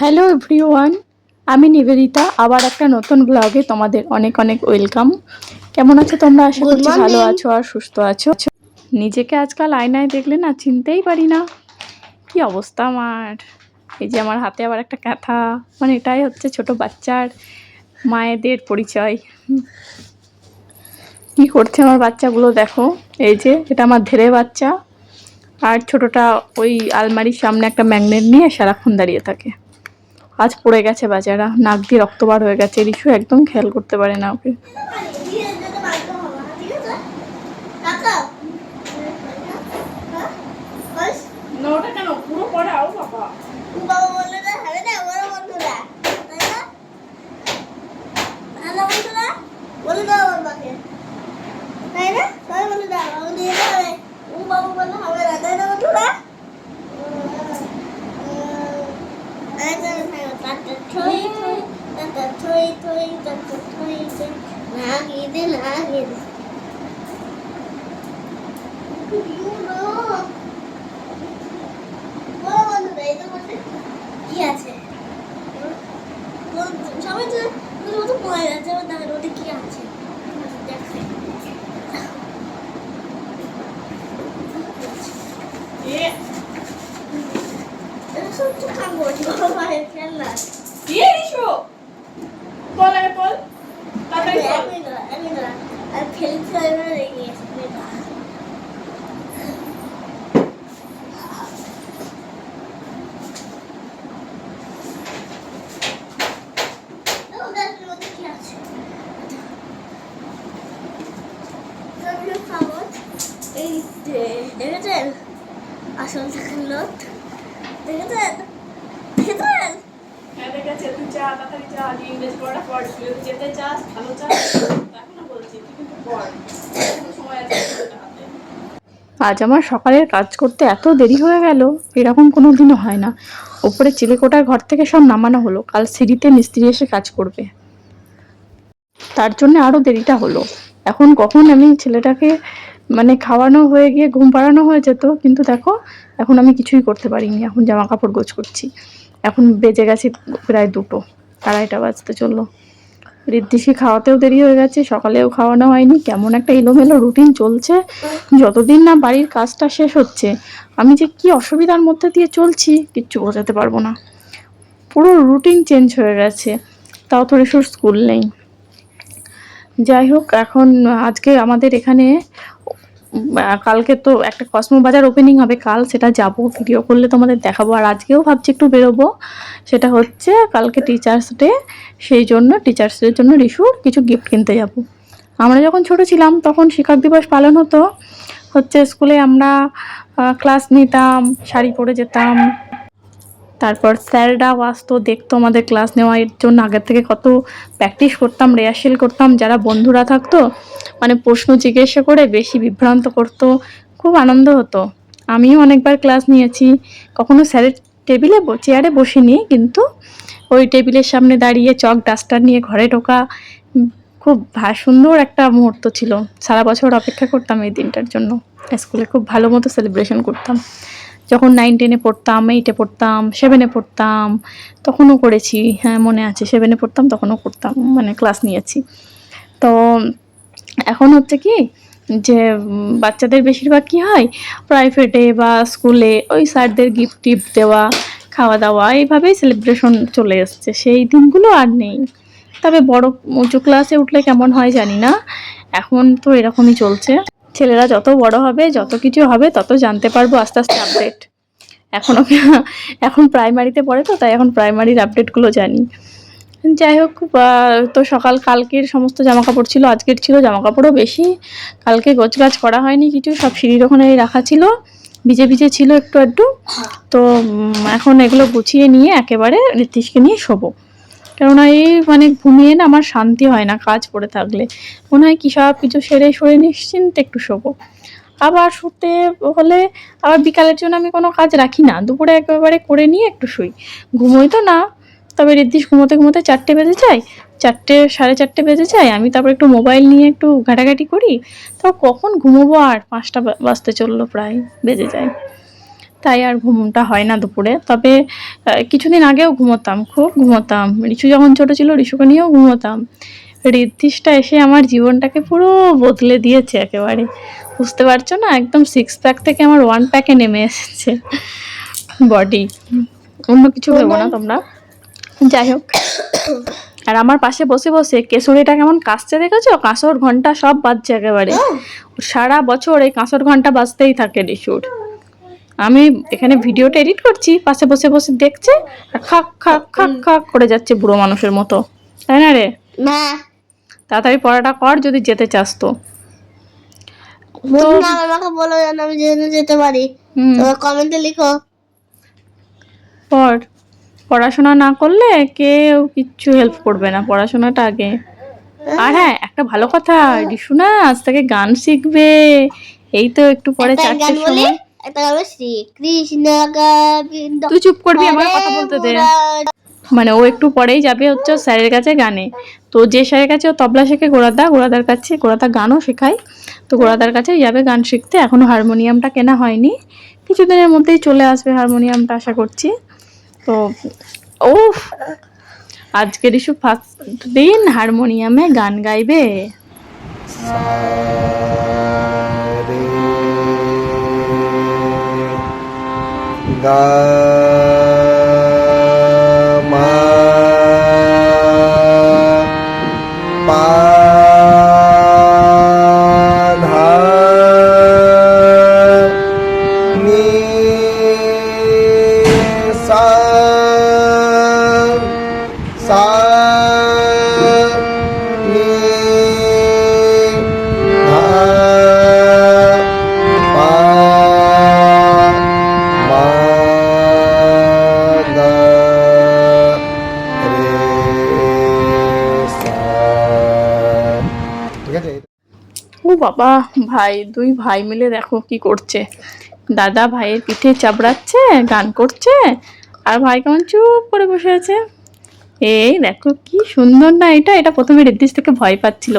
Hello everyone আমি নিবেদিতা আবার একটা নতুন ব্লগে তোমাদের অনেক অনেক ওয়েলকাম কেমন আছো তোমরা? আশা করছি ভালো আছো আর সুস্থ আছো। নিজেকে আজকাল আয়নায় দেখলে না চিনতেই পারি না। কি অবস্থা আমার? এই যে আমার হাতে আবার একটা কাঁথা। মানে এটাই হচ্ছে ছোট বাচ্চার মায়েদের পরিচয়। কি করছে আমার বাচ্চাগুলো দেখো? এই যে এটা আমার ধেরে বাচ্চা। আর ছোটটা ওই আলমারির সামনে একটা ম্যাগনেট নিয়ে সারাক্ষণ দাঁড়িয়ে থাকে। আজ পড়ে গেছে বাজারা। নাক দিয়ে রক্ত বার হয়ে গেছে, রিশু একদম খেয়াল করতে পারে না ওকে। কেন পুরো পড়াও বাবা নাগিদে নাগিদে বড় বন্ধুরা এই তো বলতে কি আছে সবাই তো তোর মতো পড়ে যাচ্ছে এবার দেখেন ওদের কি আছে দেখে এটা সব তো কাগজ বাবা খেলনা দিয়ে রিশু বল আগে বল তাড়াতাড়ি বল আমি না আমি না আর খেলতে হবে না রেগে গেছে এই যে দেখেছেন আসল টাকার নোট দেখেছেন দেখেছেন দেখেছে তুই চা চা ইংরেজ তুই যেতে চাস ভালো চাস বলছি, তুই কিন্তু পড়। সময় আছে আজ আমার সকালের কাজ করতে এত দেরি হয়ে গেল, এরকম কোনো দিনও হয় না। ওপরে চিলেকোটার ঘর থেকে সব নামানো হলো, কাল সিঁড়িতে মিস্ত্রি এসে কাজ করবে। তার জন্য আরও দেরিটা হলো। এখন কখন আমি ছেলেটাকে মানে খাওয়ানো হয়ে গিয়ে ঘুম পাড়ানো হয়ে যেত, কিন্তু দেখো, এখন আমি কিছুই করতে পারিনি, এখন জামা কাপড় গোছ করছি। এখন বেজে গেছে প্রায় দুটো, আড়াইটা বাজতে চলল। ঋদ্ধিসকে খাওয়াতেও দেরি হয়ে গেছে, সকালেও খাওয়ানো হয়নি, কেমন একটা এলোমেলো রুটিন চলছে, যতদিন না বাড়ির কাজটা শেষ হচ্ছে, আমি যে কি অসুবিধার মধ্যে দিয়ে চলছি কিচ্ছু বোঝাতে পারব না। পুরো রুটিন চেঞ্জ হয়ে গেছে, তাও তো রেশোর স্কুল নেই। যাই হোক, এখন আজকে আমাদের এখানে কালকে তো একটা কসমো বাজার ওপেনিং হবে, কাল সেটা যাব ভিডিও করলে তোমাদের দেখাবো। আর আজকেও ভাবছি একটু বেরোবো, সেটা হচ্ছে কালকে টিচার্স ডে সেই জন্য টিচার্স ডের জন্য রিশুর কিছু গিফট কিনতে যাব। আমরা যখন ছোট ছিলাম, তখন শিক্ষক দিবস পালন হতো। হচ্ছে স্কুলে আমরা ক্লাস নিতাম, শাড়ি পরে যেতাম তারপর স্যাররাও আসতো, দেখতো আমাদের ক্লাস নেওয়ার জন্য। আগের থেকে কত প্র্যাকটিস করতাম রিহার্সেল করতাম, যারা বন্ধুরা থাকতো মানে প্রশ্ন জিজ্ঞাসা করে বেশি বিভ্রান্ত করতো, খুব আনন্দ হতো। আমিও অনেকবার ক্লাস নিয়েছি। কখনো স্যারের টেবিলে চেয়ারে বসিনি, কিন্তু ওই টেবিলের সামনে দাঁড়িয়ে চক ডাস্টার নিয়ে ঘরে ঢোকা খুব সুন্দর একটা মুহূর্ত ছিল। সারা বছর অপেক্ষা করতাম এই দিনটার জন্য। স্কুলে খুব ভালো মতো সেলিব্রেশন করতাম। যখন নাইন টেনে পড়তাম এইটে পড়তাম সেভেনে পড়তাম, তখনও করেছি। হ্যাঁ মনে আছে সেভেনে পড়তাম, তখনও করতাম মানে ক্লাস নিয়েছি। তো এখন হচ্ছে কি যে বাচ্চাদের বেশিরভাগ কি হয়? প্রাইভেটে বা স্কুলে ওই স্যারদের গিফট টিফট দেওয়া, খাওয়া দাওয়া, এইভাবেই সেলিব্রেশন চলে এসছে সেই দিনগুলো আর নেই। তবে বড় উঁচু ক্লাসে উঠলে কেমন হয় জানি না। এখন তো এরকমই চলছে। ছেলেরা যত বড় হবে, যত কিছু হবে, তত জানতে পারব আস্তে আস্তে আপডেট এখন এখন প্রাইমারিতে পড়ে তো, তাই এখন প্রাইমারির আপডেটগুলো জানি। যাই হোক তো সকাল, কালকের সমস্ত জামা কাপড় ছিল, আজকের ছিল জামা কাপড়ও বেশি। কালকে গোছগাছ করা হয়নি কিছু, সব সিঁড়ির ওখানে রাখা ছিল। ভিজে ভিজে ছিল একটু একটু তো এখন এগুলো গুছিয়ে নিয়ে একেবারে নীতিশকে নিয়ে শোবো। কেননা এই মানে ঘুমিয়ে না আমার শান্তি হয় না কাজ পড়ে থাকলে। মনে হয় কি সব কিছু সেরে সরে নিশ্চিন্তে একটু শোবো। আবার শুতে হলে আবার বিকালের জন্য আমি কোনো কাজ রাখি না। দুপুরে একেবারে করে নিয়ে একটু শুই। ঘুমোই তো না। তবে রিদ্দিশ ঘুমোতে ঘুমোতে চারটে বেজে যায়। চারটে, সাড়ে চারটে বেজে যায়। আমি তারপর একটু মোবাইল নিয়ে একটু ঘাটাঘাটি করি। তো কখন ঘুমোবো আর পাঁচটা বাজতে চলল প্রায়। বেজে যায়। তাই আর ঘুমটা হয় না দুপুরে। তবে কিছুদিন আগেও ঘুমোতাম, খুব ঘুমোতাম। রিশু যখন ছোট ছিল, রিশুকে নিয়েও ঘুমোতাম। ঋদ্ধিসটা এসে আমার জীবনটাকে পুরো বদলে দিয়েছে একেবারে। বুঝতে পারছ না? একদম সিক্স প্যাক থেকে আমার ওয়ান প্যাকে নেমে এসেছে বডি অন্য কিছু ভেবো না তোমরা। যাই হোক। আর আমার পাশে বসে বসে কেশরীটা কেমন কাঁচতে দেখেছ? কাঁসর ঘণ্টা সব বাজছে একেবারে। সারা বছর এই কাঁসর ঘণ্টা বাজতেই থাকে রিসুর আমি এখানে ভিডিওটা এডিট করছি পাশে বসে বসে দেখছে আর খাক খাক খাক খাক করে যাচ্ছে বুড়ো মানুষের মতো। তাই না রে? না। তাড়াতাড়ি পড়াটা কর যদি যেতে চাস তো। আমাকে বলো যেন আমি যেন যেতে পারি। কমেন্টে লিখো। পড়। পড়াশোনা না করলে কেউ কিচ্ছু হেল্প করবে না পড়াশোনাটা আগে। আর হ্যাঁ একটা ভালো কথা রিশু না আজ থেকে গান শিখবে। এই তো একটু পরে চারটের সময়। তুই চুপ করবি আমার কথা বলতে দে। মানে ও একটু পরেই যাবে হচ্ছে স্যারের কাছে গানে। তো যে স্যারের কাছে ও তবলা শেখে গোড়াদা গোড়াদার কাছে গোড়াদা গানও শেখায়। তো গোড়াদার কাছে যাবে গান শিখতে। এখনও হারমোনিয়ামটা কেনা হয়নি। কিছুদিনের মধ্যেই চলে আসবে হারমোনিয়ামটা আশা করছি। তো ও আজকের ইস্যু ফার্স্ট দিন হারমোনিয়ামে গান গাইবে। सा ও বাবা, ভাই, দুই ভাই মিলে দেখো কি করছে। দাদা ভাইয়ের পিঠে চাপড়াচ্ছে গান করছে, আর ভাই কেমন চুপ করে বসে আছে। এই দেখো কি সুন্দর না এটা এটা প্রথমে রিদ্দিশ থেকে ভয় পাচ্ছিল।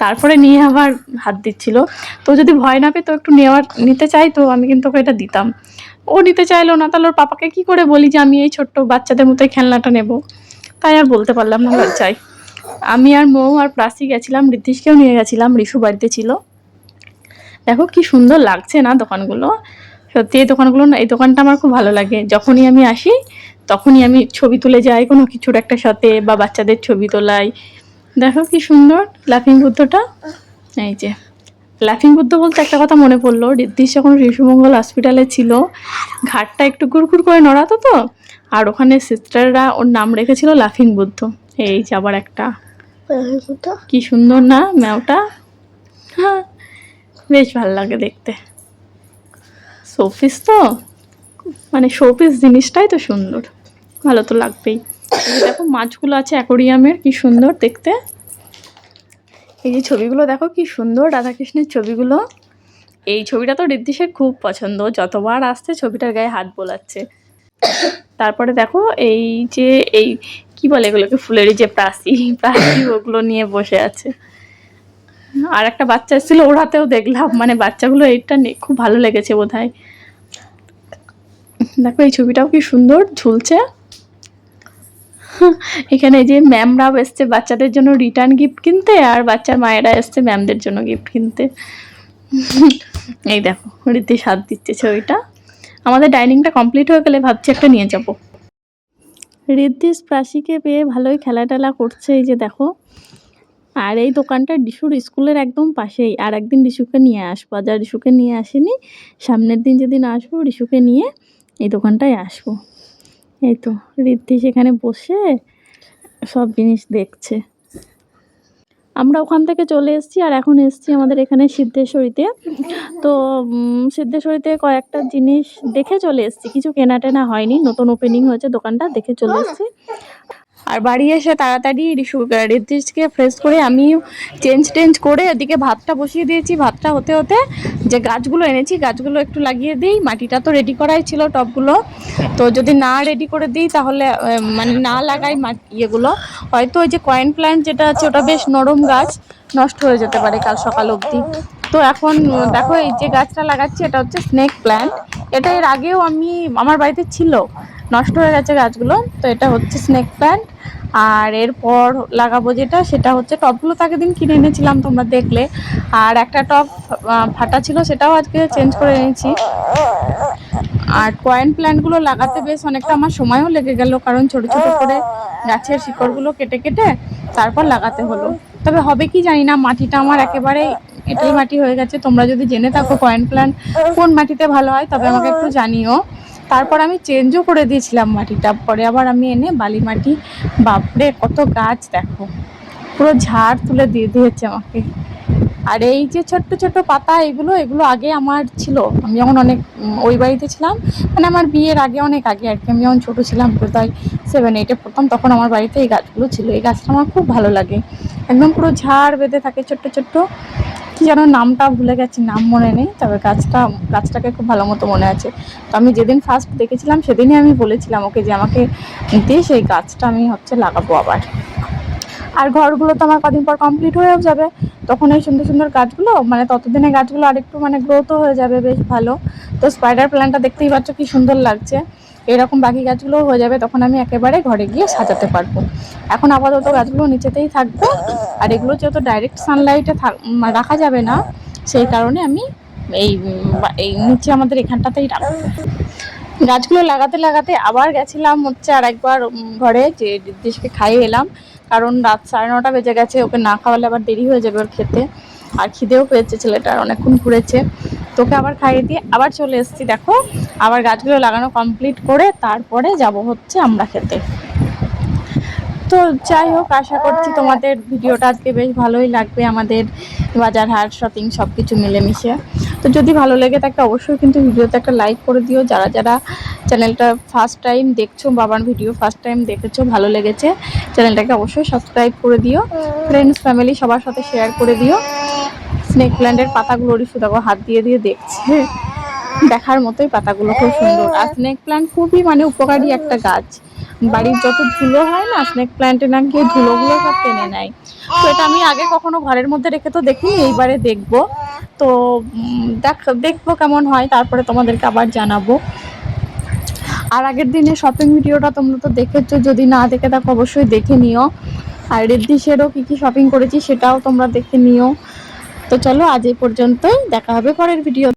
তারপরে নিয়ে আবার হাত দিচ্ছিল। তো যদি ভয় না পেতো, একটু নেওয়ার, নিতে চাইতো, আমি কিন্তু ওকে এটা দিতাম। ও নিতে চাইলো না, তাহলে ওর পাপাকে কি করে বলি যে আমি এই ছোট্ট বাচ্চাদের মতো এই খেলনাটা নেব? তাই আর বলতে পারলাম না, লজ্জায়। আমি আর মৌ আর প্রাসি গেছিলাম ঋদ্ধিশকেও নিয়ে গেছিলাম রিশু বাড়িতে ছিল। দেখো কি সুন্দর লাগছে না দোকানগুলো? সত্যি এই দোকানগুলো না, এই দোকানটা আমার খুব ভালো লাগে। যখনই আমি আসি, তখনই আমি ছবি তুলে যাই কোনো কিছুর একটা সাথে বা বাচ্চাদের ছবি তোলাই। দেখো কি সুন্দর লাফিং বুদ্ধটা। এই যে লাফিং বুদ্ধ বলতে একটা কথা মনে পড়ল ঋদ্ধিশ যখন শিশুমঙ্গল হসপিটালে ছিল, ঘাটটা একটু গুড়গুড় করে নড়াতো তো, আর ওখানে সিস্টাররা ওর নাম রেখেছিল লাফিং বুদ্ধ। এই যে আবার একটা। কি সুন্দর না ম্যাওটা? বেশ ভালো লাগে দেখতে। শোপিস তো? মানে শোপিস জিনিসটাই তো সুন্দর। ভালো তো লাগবেই। দেখো, মাছগুলো আছে অ্যাকোরিয়ামের, কি সুন্দর দেখতে। এই যে ছবিগুলো দেখো, কি সুন্দর রাধাকৃষ্ণের ছবিগুলো। এই ছবিটা তো ঋদ্ধিশের খুব পছন্দ। যতবার আসছে, ছবিটার গায়ে হাত বোলাচ্ছে। তারপরে দেখো, এই যে, এই কি বলে এগুলোকে? ফুলেরই যে প্রাসি প্রাসি ওগুলো নিয়ে বসে আছে। আর একটা বাচ্চা এসেছিল ওর হাতেও দেখলাম। মানে বাচ্চাগুলো এইটা নে- খুব ভালো লেগেছে বোধ হয় দেখো, এই ছবিটাও কি সুন্দর, ঝুলছে। এখানে যে ম্যামরাও এসছে, বাচ্চাদের জন্য রিটার্ন গিফট কিনতে, আর বাচ্চার মায়েরা এসছে ম্যামদের জন্য গিফট কিনতে। এই দেখো রীতি হাত দিচ্ছে ছবিটা। আমাদের ডাইনিংটা কমপ্লিট হয়ে গেলে ভাবছি একটা নিয়ে যাব। ঋদ্ধিস প্রাসীকে পেয়ে ভালোই খেলা টেলা করছে, এই যে দেখো। আর এই দোকানটা ডিশুর স্কুলের একদম পাশেই। আর একদিন ডিশুকে নিয়ে আসব। আর যা রিশুকে নিয়ে আসিনি, সামনের দিন যেদিন আসব, ডিশুকে নিয়ে এই দোকানটায় আসব। এই তো ঋদ্ধি এখানে বসে সব জিনিস দেখছে। আমরা ওখান থেকে চলে এসেছি আর এখন এসেছি আমাদের এখানে সিদ্ধেশ্বরীতে। তো সিদ্ধেশ্বরীতে কয়েকটা জিনিস দেখে চলে এসেছি। কিছু কেনা টেনা হয়নি, নতুন ওপেনিং হয়েছে দোকানটা, দেখে চলে এসেছি। আর বাড়ি এসে তাড়াতাড়ি রিশু ফ্রেশ করে আমি চেঞ্জ টেঞ্জ করে ওদিকে ভাতটা বসিয়ে দিয়েছি। ভাতটা হতে হতে যে গাছগুলো এনেছি, গাছগুলো একটু লাগিয়ে দিই। মাটিটা তো রেডি করাই ছিল টবগুলো। তো যদি না রেডি করে দিই তাহলে মানে না লাগাই ইয়েগুলো। হয়তো ওই যে কয়েন প্ল্যান্ট যেটা আছে, ওটা বেশ নরম গাছ, নষ্ট হয়ে যেতে পারে কাল সকাল অবধি। তো এখন দেখো এই যে গাছটা লাগাচ্ছি, এটা হচ্ছে স্নেক প্ল্যান্ট এটা এর আগেও আমি, আমার বাড়িতে ছিল। নষ্ট হয়ে গেছে গাছগুলো তো এটা হচ্ছে স্নেক প্ল্যান্ট আর এরপর লাগাবো যেটা সেটা হচ্ছে টবগুলো তাকে দিন কিনে এনেছিলাম তোমরা দেখলে। আর একটা আহ, ফাটা ছিল সেটাও আজকে চেঞ্জ করে এনেছি। আর পয়েন্ট প্ল্যান্টগুলো লাগাতে বেশ অনেকটা আমার সময়ও লেগে গেল কারণ ছোট ছোট করে গাছের শিকড়গুলো কেটে কেটে তারপর লাগাতে হলো। তবে হবে কি জানি না মাটিটা আমার একেবারে এঁটেল মাটি হয়ে গেছে। তোমরা যদি জেনে থাকো পয়েন্ট প্ল্যান্ট কোন মাটিতে ভালো হয় তবে আমাকে একটু জানিও। তারপর আমি চেঞ্জও করে দিয়েছিলাম মাটিটা। পরে আবার আমি এনে বালি মাটি বাপরে, কত গাছ দেখো। পুরো ঝাড় তুলে দিয়ে দিয়েছে আমাকে। আর এই যে ছোট্ট ছোট্ট পাতা, এগুলো এগুলো আগে আমার ছিল। আমি যখন অনেক ওই বাড়িতে ছিলাম মানে আমার বিয়ের আগে, অনেক আগে আর কি। আমি যখন ছোটো ছিলাম, প্রায় সেভেন এইটে পড়তাম, তখন আমার বাড়িতে এই গাছগুলো ছিল। এই গাছটা আমার খুব ভালো লাগে। একদম পুরো ঝাড় বেঁধে থাকে ছোট্ট ছোট্ট। কি যেন নামটা ভুলে গেছি, নাম মনে নেই, তবে গাছটা গাছটাকে খুব ভালো মতো মনে আছে। তো আমি যেদিন ফার্স্ট দেখেছিলাম, সেদিনই আমি বলেছিলাম ওকে যে আমাকে দিয়ে সেই গাছটা আমি হচ্ছে লাগাবো আবার। আর ঘরগুলো তো আমার কদিন পর কমপ্লিট হয়েও যাবে। তখন এই সুন্দর সুন্দর গাছগুলো মানে ততদিনে গাছগুলো আরেকটু মানে গ্রোথও হয়ে যাবে, বেশ ভালো। তো স্পাইডার প্ল্যান্টটা দেখতেই পাচ্ছ কি সুন্দর লাগছে। এরকম বাকি গাছগুলো হয়ে যাবে, তখন আমি একেবারে ঘরে গিয়ে সাজাতে পারব। এখন আপাতত গাছগুলো নিচেতেই থাকবে। আর এগুলো যেহেতু ডাইরেক্ট সানলাইটে রাখা যাবে না, সেই কারণে আমি এই এই নিচে আমাদের এখানটাতেই রাখব। গাছগুলো লাগাতে লাগাতে আবার গেছিলাম হচ্ছে আর একবার ঘরে যে দেশকে খাইয়ে এলাম। কারণ রাত সাড়ে নটা বেজে গেছে, ওকে না খাওয়ালে আবার দেরি হয়ে যাবে ওর খেতে। আর খিদেও পেয়েছে ছেলেটার, অনেকক্ষণ ঘুরেছে। তোকে আবার খাইয়ে দিয়ে আবার চলে এসেছি, দেখো। আবার গাছগুলো লাগানো কমপ্লিট করে তারপরে যাব হচ্ছে আমরা খেতে। তো যাই হোক, আশা করছি তোমাদের ভিডিওটা আজকে বেশ ভালোই লাগবে, আমাদের বাজার হাট শপিং সব কিছু মিলেমিশে। তো যদি ভালো লেগে থাকে, অবশ্যই কিন্তু ভিডিওতে একটা লাইক করে দিও। যারা যারা চ্যানেলটা ফার্স্ট টাইম দেখছ, বাবার ভিডিও ফার্স্ট টাইম দেখেছ, ভালো লেগেছে, চ্যানেলটাকে অবশ্যই সাবস্ক্রাইব করে দিও। ফ্রেন্ডস ফ্যামিলি সবার সাথে শেয়ার করে দিও। স্নেক প্ল্যান্টের পাতাগুলো ওরই দেখো হাত দিয়ে দিয়ে দেখছে। দেখার মতোই পাতাগুলো, খুব সুন্দর। আর স্নেক প্ল্যান্ট খুবই মানে উপকারী একটা গাছ। বাড়ির যত ধুলো হয় না স্নেক প্ল্যান্টে নাকি ওই ধুলোগুলো সব টেনে নেয়। তো এটা আমি আগে কখনো ঘরের মধ্যে রেখে তো দেখিনি, এইবারে দেখব। তো দেখ, দেখব কেমন হয়, তারপরে তোমাদেরকে আবার জানাব। আর আগের দিনে শপিং ভিডিওটা তোমরা তো দেখেছ, যদি না দেখে থাকো অবশ্যই দেখে নিও। আর রেড্ডিসেরও কী কী শপিং করেছি সেটাও তোমরা দেখে নিও। তো চলো আজ এই পর্যন্তই দেখা হবে পরের ভিডিও